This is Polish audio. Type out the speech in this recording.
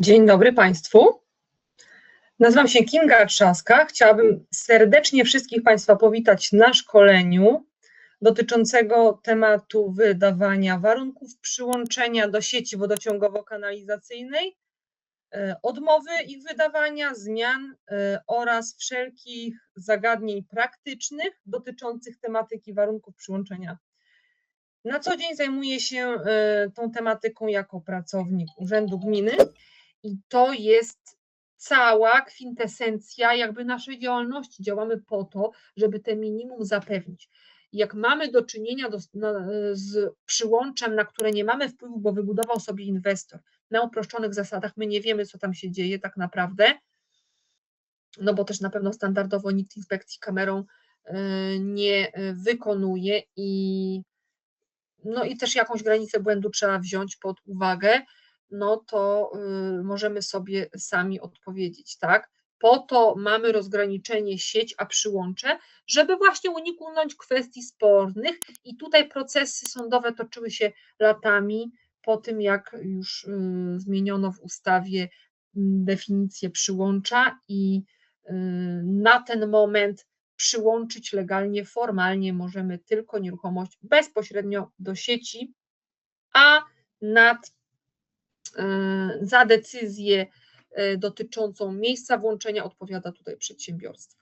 Dzień dobry Państwu. Nazywam się Kinga Trzaska. Chciałabym serdecznie wszystkich Państwa powitać na szkoleniu dotyczącego tematu wydawania warunków przyłączenia do sieci wodociągowo-kanalizacyjnej, e, odmowy ich wydawania, zmian e, oraz wszelkich zagadnień praktycznych dotyczących tematyki warunków przyłączenia. Na co dzień zajmuję się e, tą tematyką jako pracownik Urzędu Gminy i to jest cała kwintesencja jakby naszej działalności. Działamy po to, żeby te minimum zapewnić. Jak mamy do czynienia do, na, z przyłączem, na które nie mamy wpływu, bo wybudował sobie inwestor na uproszczonych zasadach, my nie wiemy, co tam się dzieje tak naprawdę, no bo też na pewno standardowo nikt inspekcji kamerą y, nie y, wykonuje i no i też jakąś granicę błędu trzeba wziąć pod uwagę, no to y, możemy sobie sami odpowiedzieć, tak? Po to mamy rozgraniczenie sieć a przyłącze, żeby właśnie uniknąć kwestii spornych i tutaj procesy sądowe toczyły się latami po tym, jak już y, zmieniono w ustawie mm, definicję przyłącza i y, na ten moment przyłączyć legalnie, formalnie możemy tylko nieruchomość bezpośrednio do sieci, a nad za decyzję e, dotyczącą miejsca włączenia odpowiada tutaj przedsiębiorstwo.